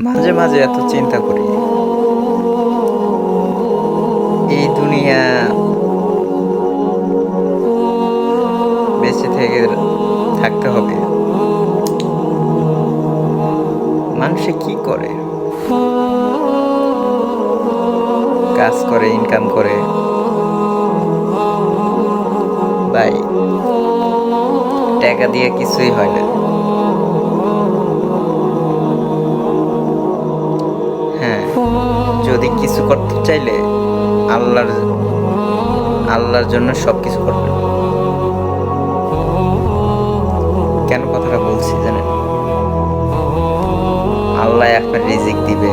মাঝে মাঝে এত চিন্তা করি। এই দুনিয়া বেঁচে থেকে থাকতে হবে। মানুষে কি করে? কাজ করে ইনকাম করে। টাকা দিয়ে কিছুই হয় না। যদি কিছু করতে চাইলে আল্লাহর আল্লাহর জন্য সব কিছু করবেন। কেন কথাটা বলছি জানেন? আল্লাহ আপনার রিজিক দিবে,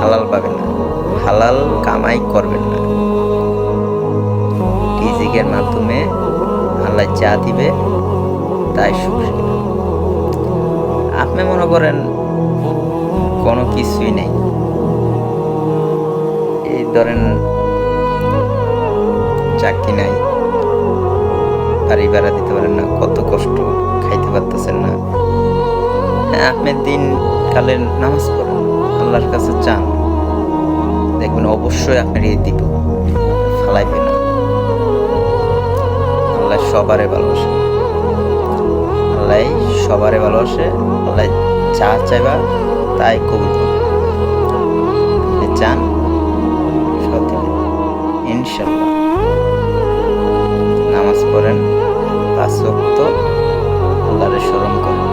হালাল পাবেন না। হালাল কামাই করবেন না। রিজিকের মাধ্যমে আল্লাহ যা দিবে, তাই সুখ আপনি মনে করেন কোনো কিছুই নেই। ধরেন, চাকরি নাই, বাড়ি ভাড়া দিতে পারেন না, কত কষ্ট, খাইতে পারতেছেন না। হ্যাঁ আপনি দিন কালের নামাজ পড়েন, আল্লাহর কাছে চান, দেখবেন অবশ্যই আপনার ইয়ে দিব ফালাইবে না। আল্লাহ সবারে ভালোবাসে। আল্লাহ সবারে ভালোবাসে, আল্লাহ যা চাইবা তাই কবুল চান ইনশাল্লাহ নামাজ পড়েন, পাঁচ ওয়াক্ত আল্লাহরে স্মরণ করেন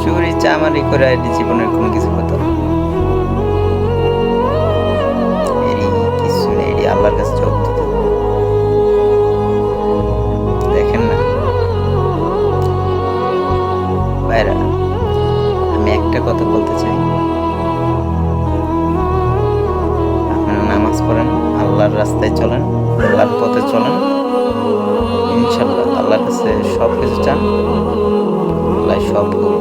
চুরি, চামারি করে এটি জীবনের কোনো কিছু না। এরই কিছু নেই, এরই আল্লাহর কাছে জবাব দিতে দেখেন না? ভাইরা, আমি একটা কথা বলতে চাই। নামাজ আল্লাহর রাস্তায় চলেন, আল্লাহর পথে চলেন। ইনশাল্লাহ আল্লাহর কাছে সব কিছু চান, আল্লাহ সব ভুল